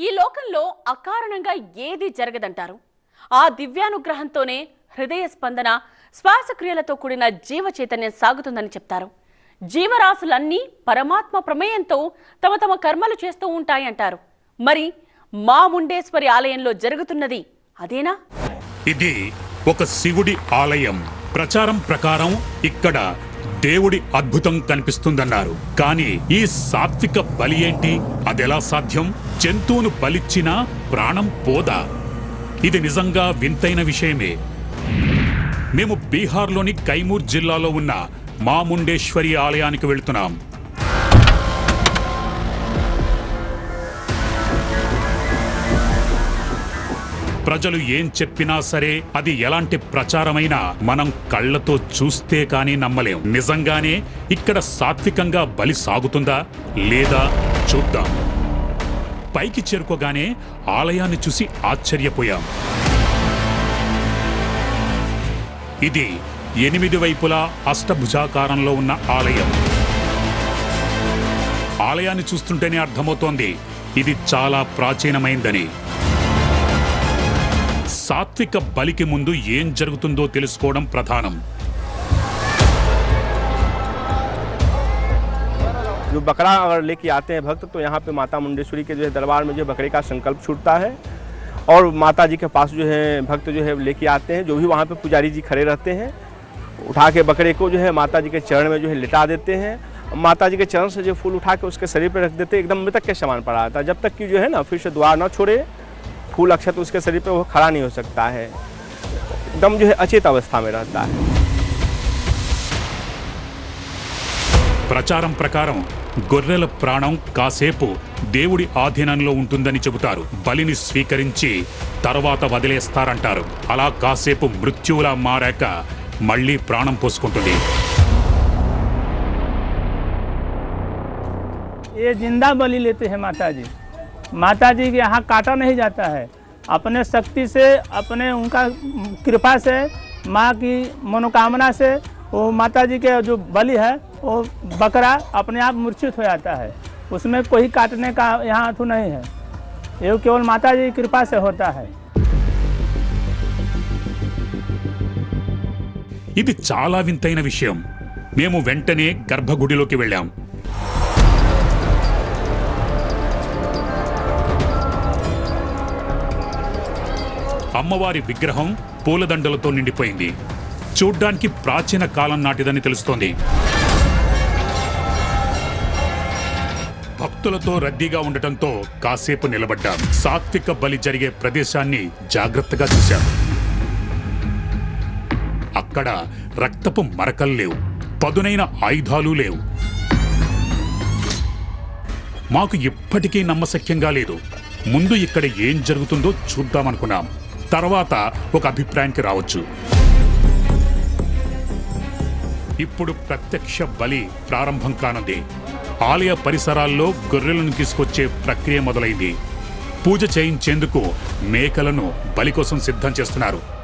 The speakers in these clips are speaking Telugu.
ఈ లోకంలో అకారణంగా ఏది జరగదంటారు? ఆ దివ్యానుగ్రహంతోనే హృదయ స్పందన శ్వాసక్రియలతో కూడిన జీవ చైతన్యం సాగుతుందని చెప్తారు. జీవరాశులన్నీ పరమాత్మ ప్రమేయంతో తమ తమ కర్మలు చేస్తూ ఉంటాయంటారు. మరి మా ముండేశ్వరి ఆలయంలో జరుగుతున్నది అదేనా? ఇది ఒక శివుడి ఆలయం. ప్రచారం ప్రకారం ఇక్కడ దేవుడి అద్భుతం కనిపిస్తుందన్నారు. కానీ ఈ సాత్విక బలి ఏంటి? అదెలా సాధ్యం? జంతువును బలిచ్చినా ప్రాణం పోదా? ఇది నిజంగా వింతైన విషయమే. మేము బీహార్లోని కైమూర్ జిల్లాలో ఉన్న మాముండేశ్వరి ఆలయానికి వెళ్తున్నాం. ప్రజలు ఏం చెప్పినా సరే అది ఎలాంటి ప్రచారమైనా మనం కళ్ళతో చూస్తే కానీ నమ్మలేం. నిజంగానే ఇక్కడ సాత్వికంగా బలి సాగుతుందా లేదా చూద్దాం. పైకి చేరుకోగానే ఆలయాన్ని చూసి ఆశ్చర్యపోయాం. ఇది ఎనిమిది వైపులా అష్టభుజాకారంలో ఉన్న ఆలయం. ఆలయాన్ని చూస్తుంటేనే అర్థమవుతోంది ఇది చాలా ప్రాచీనమైందని. సాత్విక బలికి ముందు ఏం జరుగుతుందో తెలుసుకోవడం ప్రధానం. जो बकरा अगर लेके आते हैं भक्त तो यहाँ पे माता मुंडेश्वरी के जो है दरबार में जो बकरे का संकल्प छूटता है। और माता जी के पास जो है भक्त जो है लेके आते हैं, जो भी वहाँ पे पुजारी जी खड़े रहते हैं, उठा के बकरे को जो है माता जी के चरण में जो है लिटा देते हैं। माता जी के चरण से जो फूल उठा के उसके शरीर पर रख देते हैं, एकदम मृतक के समान पड़ा रहता है। जब तक कि जो है ना फिर से द्वार ना छोड़े, फूल अक्षत उसके शरीर पर वो खड़ा नहीं हो सकता है। एकदम जो है अचेत अवस्था में रहता है। ప్రచారం ప్రకారం గొర్రెల ప్రాణం కాసేపు దేవుడి ఆధీనంలో ఉంటుందని చెబుతారు బలిని స్వీకరించి తర్వాత వదిలేస్తారంటారు అలా కాసేపు మృత్యువులా మారాక మళ్ళీ ప్రాణం పోసుకుంటుంది ये जिंदा बलि लेते हैं माता जी माता जी के यहाँ काटा नहीं जाता है अपने शक्ति से अपने उनका कृपा से माँ की मनोकामना से वो माता जी के जो बलि है वो बकरा अपने आप मूर्छित हो जाता है उसमें कोई काटने का यहाँ अथु नहीं है ये केवल माता जी की कृपा से होता है ఇది చాలా వింతైన విషయం మేము వెంటనే గర్భగుడిలోకి వెళ్ళాం అమ్మవారి విగ్రహం పూలదండలతో నిండిపోయింది చూడ్డానికి ప్రాచీన కాలం నాటిదని తెలుస్తోంది భక్తులతో రద్దీగా ఉండటంతో కాసేపు నిలబడ్డాం. సాత్విక బలి జరిగే ప్రదేశాన్ని జాగ్రత్తగా చూశాం. అక్కడ రక్తపు మరకలు లేవు. పదునైన ఆయుధాలు లేవు. మాకు ఇప్పటికీ నమ్మశక్యంగా లేదు. ముందు ఇక్కడ ఏం జరుగుతుందో చూద్దామనుకున్నాం. తర్వాత ఒక అభిప్రాయానికి రావచ్చు. ఇప్పుడు ప్రత్యక్ష బలి ప్రారంభం కానుంది. ఆలయ పరిసరాల్లో గొర్రెలను తీసుకొచ్చే ప్రక్రియ మొదలైంది. పూజ చేయించేందుకు మేకలను బలి కోసం సిద్ధం చేస్తున్నారు.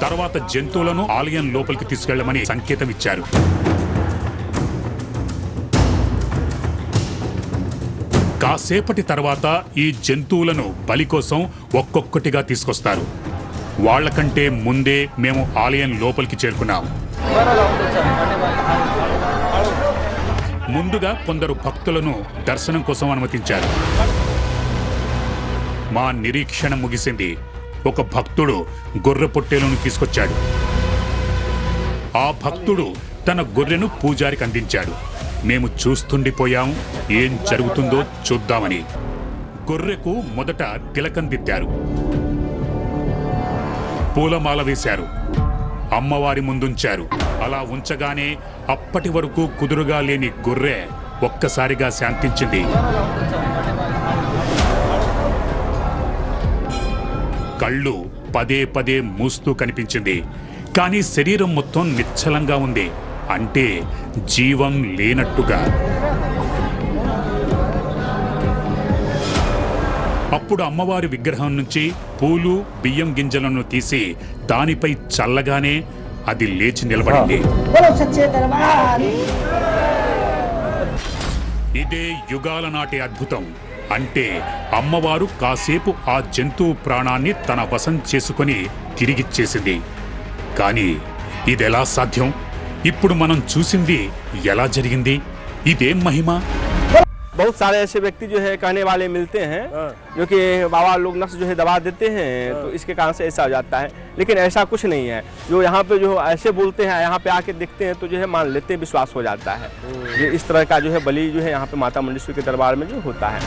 తర్వాత జంతువులను ఆలయం లోపలికి తీసుకెళ్ళమని సంకేతం ఇచ్చారు కాసేపటి తర్వాత ఈ జంతువులను బలి కోసం ఒక్కొక్కటిగా తీసుకొస్తారు. వాళ్ళకంటే ముందే మేము ఆలయం లోపలికి చేరుకున్నాం. ముందుగా కొందరు భక్తులను దర్శనం కోసం అనుమతించారు. మా నిరీక్షణ ముగిసింది. ఒక భక్తుడు గొర్రె పొట్టేలను తీసుకొచ్చాడు. ఆ భక్తుడు తన గొర్రెను పూజారికి అందించాడు. మేము చూస్తుండిపోయాం. ఏం జరుగుతుందో చూద్దామని. గొర్రెకు మొదట తిలకం దిద్దారు. పూలమాల వేశారు. అమ్మవారి ముందుంచారు. అలా ఉంచగానే అప్పటి వరకు కుదురుగా లేని గొర్రె ఒక్కసారిగా శాంతించింది. కళ్ళు పదే పదే మూస్తూ కనిపించింది. కానీ శరీరం మొత్తం నిశ్చలంగా ఉంది. అంటే జీవం లేనట్టుగా. అప్పుడు అమ్మవారి విగ్రహం నుంచి పూలు బియ్యం గింజలను తీసి దానిపై చల్లగానే అది లేచి నిలబడింది. ఇదే యుగాల నాటి అద్భుతం. అంటే అమ్మవారు కాసేపు ఆ జంతువు ప్రాణాన్ని తన వశం చేసుకుని తిరిగిచ్చేసింది. కానీ ఇదెలా సాధ్యం? ఇప్పుడు మనం చూసింది ఎలా జరిగింది ఇదేం మహిమ बहुत सारे ऐसे व्यक्ति जो है कहने वाले मिलते हैं जो कि बाबा लोग नक्श जो है दबा देते हैं तो इसके कारण से ऐसा हो जाता है लेकिन ऐसा कुछ नहीं है जो यहाँ पे जो ऐसे बोलते हैं यहाँ पे आके देखते हैं तो जो है मान लेते हैं विश्वास हो जाता है ये इस तरह का जो है बलि जो है यहाँ पे माता मुंडेश्वरी के दरबार में जो होता है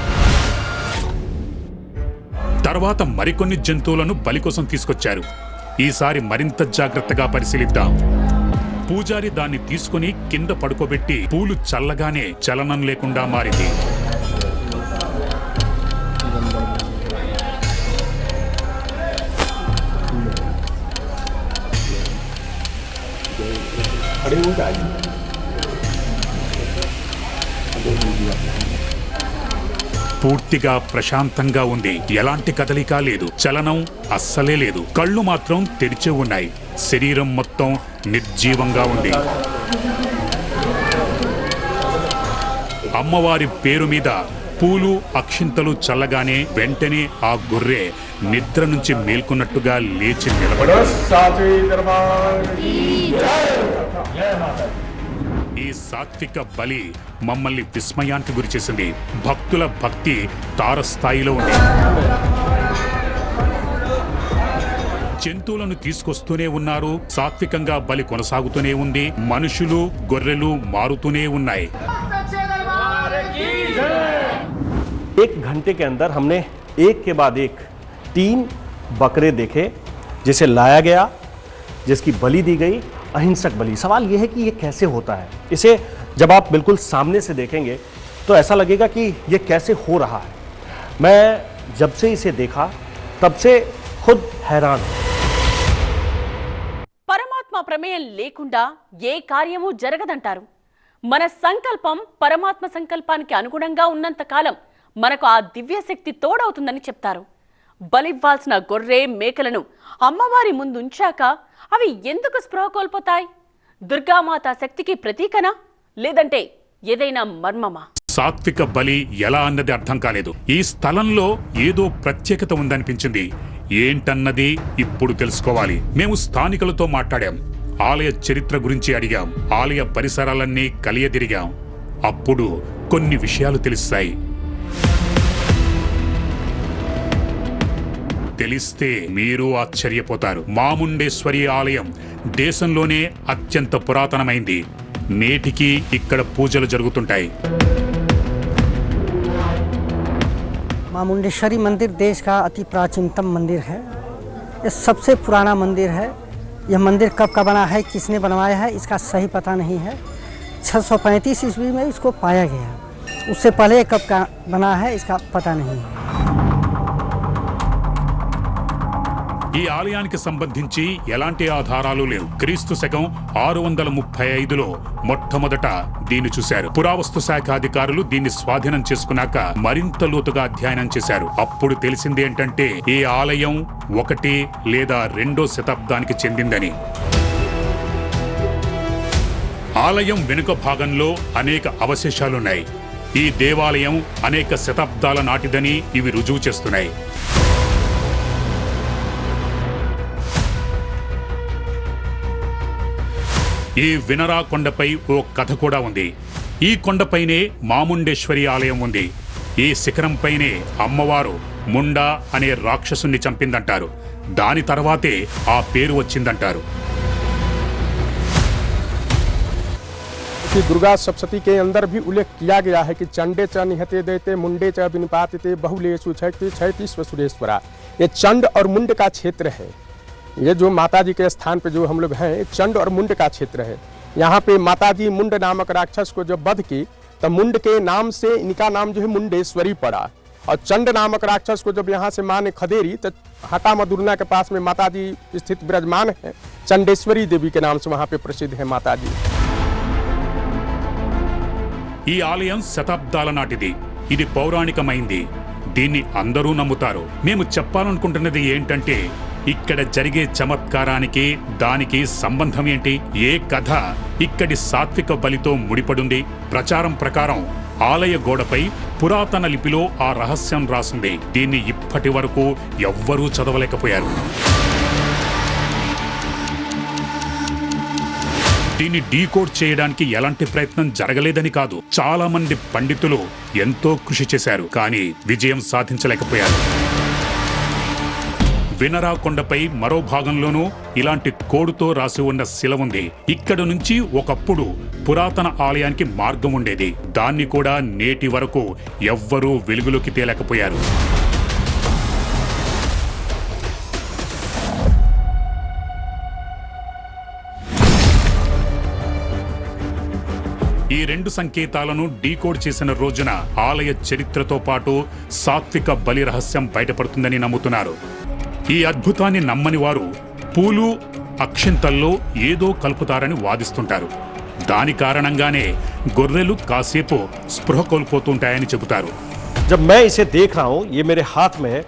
తర్వాత మరికొన్ని జంతువులను బలి కోసం తీసుకొచ్చారు ఈసారి మరింత జాగ్రత్తగా పరిశీలిద్దాం పూజారి దాన్ని తీసుకుని కింద పడుకోబెట్టి పూలు చల్లగానే చలనం లేకుండా మారింది. పూర్తిగా ప్రశాంతంగా ఉంది. ఎలాంటి కదలిక లేదు. చలనం అస్సలే లేదు. కళ్ళు మాత్రం తెరిచే ఉన్నాయి. శరీరం మొత్తం నిర్జీవంగా ఉంది. అమ్మవారి పేరు మీద పూలు అక్షింతలు చల్లగానే వెంటనే ఆ గొర్రె నిద్ర నుంచి మేల్కొన్నట్టుగా లేచి నిలబడి ఈ సాత్విక బలి మమ్మల్ని విస్మయానికి గురిచేసింది భక్తుల భక్తి తారస్థాయిలో ఉంది. జంతువులను తీసుకొస్తూనే ఉన్నారు సాత్వికంగా బలి కొనసాగుతూనే ఉంది మనుషులు గొర్రెలు మారుతూనే ఉన్నాయి एक घंटे के अंदर हमने एक के बाद एक तीन बकरे देखे जिसे लाया गया जिसकी बलि दी गई अहिंसक बलि सवाल यह है कि ये कैसे होता है इसे जब आप बिल्कुल सामने से देखेंगे तो ऐसा लगेगा कि ये कैसे हो रहा है मैं जब से इसे देखा तब से खुद हैरान हूं పరమాత్మ ప్రమేయం లేకుండా ఏ కార్యము జరగదంటారు. మన సంకల్పం పరమాత్మ సంకల్పానికి అనుగుణంగా ఉన్నంతకాలం మనకు ఆ దివ్య శక్తి తోడవుతుందని చెప్తారు. బలివ్వాల్సిన గొర్రె మేకలను అమ్మవారి ముందుంచాక అవి ఎందుకు స్పృహ కోల్పోతాయి? దుర్గామాత శక్తికి ప్రతీకనా? లేదంటే ఏదైనా మర్మమా? సాత్విక బలి ఎలా అన్నది అర్థం కాలేదు. ఈ స్థలంలో ఏదో ప్రత్యేకత ఉందనిపించింది. ఏంటన్నది ఇప్పుడు తెలుసుకోవాలి. మేము స్థానికులతో మాట్లాడాం. ఆలయ చరిత్ర గురించి అడిగాం ఆలయ పరిసరాలన్నీ కలియదిరిగాం అప్పుడు కొన్ని విషయాలు తెలుస్తాయి తెలిస్తే మీరు ఆశ్చర్యపోతారు మాముండేశ్వరి ఆలయం దేశంలోనే అత్యంత పురాతనమైంది నేటికి ఇక్కడ పూజలు జరుగుతుంటాయి माँ मुंडेश्वरी मंदिर देश का अति प्राचीनतम मंदिर है ये सबसे पुराना मंदिर है यह मंदिर कब का बना है, किसने बनवाया है, इसका सही पता नहीं है। 635 ईस्वी में इसको पाया गया। उससे पहले कब का बना है, इसका पता नहीं है। ఈ ఆలయానికి సంబంధించి ఎలాంటి ఆధారాలు లేవు. క్రీస్తు శకం ఆరు వందల ముప్పై ఐదులో మొట్టమొదట దీన్ని చూశారు. పురావస్తు శాఖ అధికారులు దీన్ని స్వాధీనం చేసుకున్నాక మరింత లోతుగా అధ్యయనం చేశారు. అప్పుడు తెలిసింది ఏంటంటే ఈ ఆలయం ఒకటి లేదా రెండో శతాబ్దానికి చెందిందని. ఆలయం వెనుక భాగంలో అనేక అవశేషాలున్నాయి. ఈ దేవాలయం అనేక శతాబ్దాల నాటిదని ఇవి రుజువు చేస్తున్నాయి. ఈ వినరా కొండపై ఓ కథ కూడా ఉంది ఈ కొండపైనే మాముండేశ్వరి ఆలయం ఉంది ఈ శిఖరంపైనే అమ్మవారు ముండా అనే రాక్షసుని చంపిందంటారు దాని తర్వాతే ఆ పేరు వచ్చిందంటారు कि दुर्गा सप्तती के अंदर भी उल्लेख किया गया है कि चंडे च निहते देते मुंडे च विनिपाते बहुलेशु छैति छैति सुरेश्वरा ये चंड और मुंड का क्षेत्र है ये जो माता जी के स्थान पे जो हम लोग हैं ये चंड और मुंड का क्षेत्र है यहाँ पे माता जी मुंड नामक राक्षस को जब वध की तब मुंड के नाम से इनका नाम जो है मुंडेश्वरी पड़ा और चंड नामक राक्षस को जब यहाँ से माँ ने खदेरी तो हटा मधुरना के पास में माता जी स्थित विराजमान है चंडेश्वरी देवी के नाम से वहाँ पे प्रसिद्ध है माता जी ఈ ఆలయం శతాబ్దాల నాటిది ఇది పౌరాణికమైంది దీన్ని అందరూ నమ్ముతారు మేము చెప్పాలనుకుంటున్నది ఏంటంటే ఇక్కడ జరిగే చమత్కారానికి దానికి సంబంధం ఏంటి? ఏ కథ ఇక్కడి సాత్విక బలితో ముడిపడుంది? ప్రచారం ప్రకారం ఆలయ గోడపై పురాతన లిపిలో ఆ రహస్యం రాసింది. దీన్ని ఇప్పటి వరకు ఎవ్వరూ చదవలేకపోయారు. దీన్ని డీకోడ్ చేయడానికి ఎలాంటి ప్రయత్నం జరగలేదని కాదు. చాలా మంది పండితులు ఎంతో కృషి చేశారు కానీ విజయం సాధించలేకపోయారు. వినరా కొండపై మరో భాగంలోనూ ఇలాంటి కోడుతో రాసి ఉన్న శిల ఉంది. ఇక్కడ నుంచి ఒకప్పుడు పురాతన ఆలయానికి మార్గం ఉండేది. దాన్ని కూడా నేటి వరకు ఎవ్వరూ వెలుగులోకి తేలేకపోయారు. ఈ రెండు సంకేతాలను డీకోడ్ చేసిన రోజున ఆలయ చరిత్రతో పాటు సాత్విక బలి రహస్యం బయటపడుతుందని నమ్ముతున్నారు. ఈ అద్భుతాన్ని నమ్మని వారు పూలు అక్షింతల్లో ఏదో కలుపుతారని వాదిస్తుంటారు దాని కారణంగానే గొర్రెలు కాసేపు స్పృహ కోల్పోతుంటాయని చెబుతారు जब मैं इसे देख रहा हूँ ये मेरे हाथ में है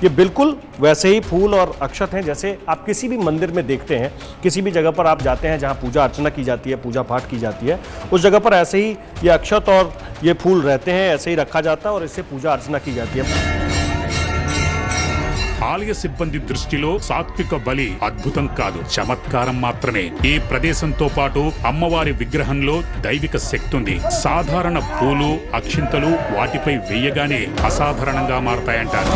ये बिल्कुल वैसे ही फूल और अक्षत हैं जैसे आप किसी भी मंदिर में देखते हैं किसी भी जगह पर आप जाते हैं जहाँ पूजा अर्चना की जाती है पूजा पाठ की जाती है उस जगह पर ऐसे ही ये अक्षत और ये फूल रहते हैं ऐसे ही रखा जाता है और इससे पूजा अर्चना की जाती है ఆలయ సిబ్బంది దృష్టిలో సాత్విక బలి అద్భుతం కాదు. చమత్కారం మాత్రమే. ఈ ప్రదేశంతో పాటు అమ్మవారి విగ్రహంలో దైవిక శక్తి ఉంది సాధారణ పూలు అక్షింతలు వాటిపై వేయగానే అసాధారణంగా మారతాయంటారు.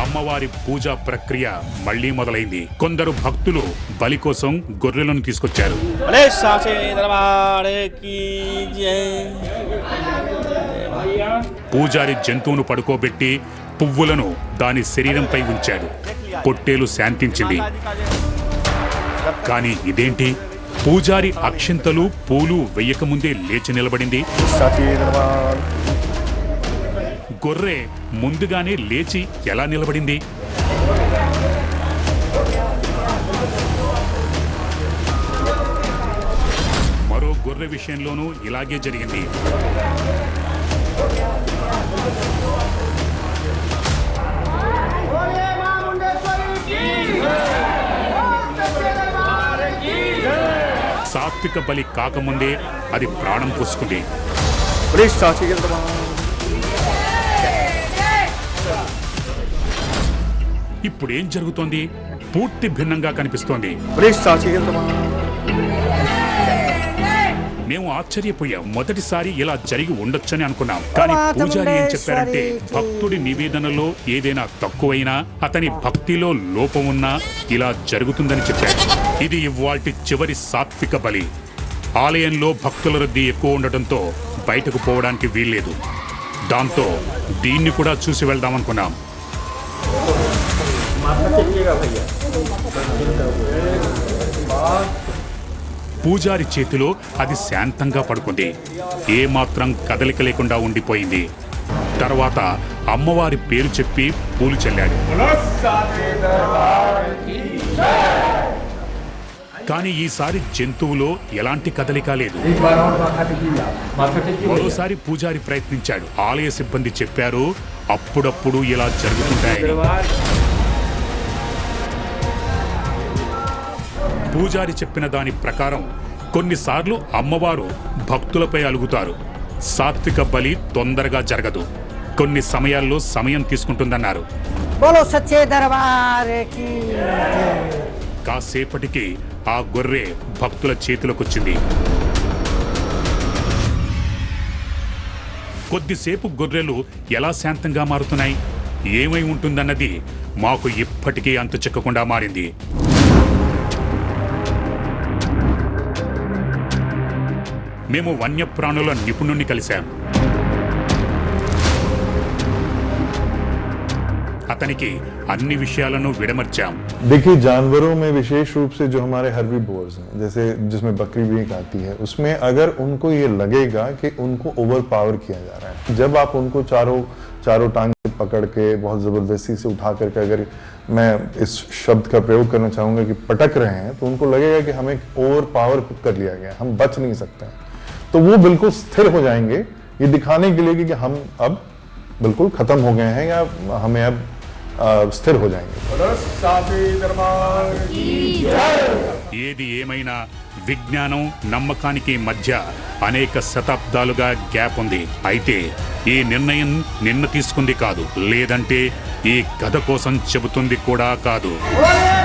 అమ్మవారి పూజా ప్రక్రియ మళ్ళీ మొదలైంది. కొందరు భక్తులు బలి కోసం గొర్రెలను తీసుకొచ్చారు. పూజారి జంతువును పడుకోబెట్టి పువ్వులను దాని శరీరంపై ఉంచాడు. పొట్టేలు శాంతించింది. కానీ ఇదేంటి? పూజారి అక్షింతలు పూలు వెయ్యకముందే లేచి నిలబడింది. గొర్రె ముందుగానే లేచి ఎలా నిలబడింది? మరో గొర్రె విషయంలోనూ ఇలాగే జరిగింది. సాత్విక బలి కాకముందే అది ప్రాణం పుసుకుంది. ఇప్పుడేం జరుగుతోంది? పూర్తి భిన్నంగా కనిపిస్తోంది. మేము ఆశ్చర్యపోయాం. మొదటిసారి ఇలా జరిగి ఉండొచ్చని అనుకున్నాం. కానీ పూజారి ఏం చెప్పారంటే భక్తుడి నివేదనలో ఏదైనా తక్కువైనా అతని భక్తిలో లోపం ఉన్నా ఇలా జరుగుతుందని చెప్పారు. ఇది ఇవాల్టి చివరి సాత్విక బలి. ఆలయంలో భక్తుల రద్దీ ఎక్కువ ఉండటంతో బయటకు పోవడానికి వీల్లేదు. దాంతో దీన్ని కూడా చూసి వెళ్దామనుకున్నాం పూజారి చేతిలో అది శాంతంగా పడుకుంది. ఏమాత్రం కదలిక లేకుండా ఉండిపోయింది. తర్వాత అమ్మవారి పేరు చెప్పి పూలు చల్లాడు కానీ ఈసారి జంతువులో ఎలాంటి కదలిక లేదు. మరోసారి పూజారి ప్రయత్నించాడు. ఆలయ సిబ్బంది చెప్పారు అప్పుడప్పుడు ఇలా జరుగుతుంటాయని. పూజారి చెప్పిన దాని ప్రకారం కొన్నిసార్లు అమ్మవారు భక్తులపై అలుగుతారు. సాత్విక బలి తొందరగా జరగదు. కొన్ని సమయాల్లో సమయం తీసుకుంటుందన్నారు. కాసేపటికి ఆ గొర్రె భక్తుల చేతిలోకొచ్చింది. కొద్దిసేపు గొర్రెలు ఎలా శాంతంగా మారుతున్నాయి? ఏమై ఉంటుందన్నది మాకు ఇప్పటికీ అంతు చిక్కకుండా మారింది. మేము వన్యప్రాణుల నిపుణుణ్ణి కలిశాం అతనికి అన్ని విషయాలను విడమర్చాం देखिए जानवरों में विशेष रूप से जो हमारे हर्बी बोर्स हैं जैसे जिसमें बकरी भी एक आती है उसमें अगर उनको ये लगेगा कि उनको ओवर पावर किया जा रहा है जब आप उनको चारों चारों टांग से पकड़ के बहुत ज़बरदस्ती से उठा करके अगर मैं इस शब्द का प्रयोग करना चाहूँगा कि पटक रहे हैं तो उनको लगेगा कि हमें ओवर पावर कर लिया गया है, हम बच नहीं सकते हैं तो वो बिल्कुल स्थिर हो जाएंगे ये दिखाने के लिए कि, कि हम अब बिल्कुल खत्म हो गए हैं या हमें अब अ, स्थिर हो जाएंगे ఏది ఏమైనా విజ్ఞానం నమ్మకానికి మధ్య అనేక శతాబ్దాలుగా గ్యాప్ ఉంది అయితే ఈ నిర్ణయం నిన్న తీసుకుంది కాదు లేదంటే ఈ కథ కోసం చెబుతుంది కూడా కాదు భోలేనాథ్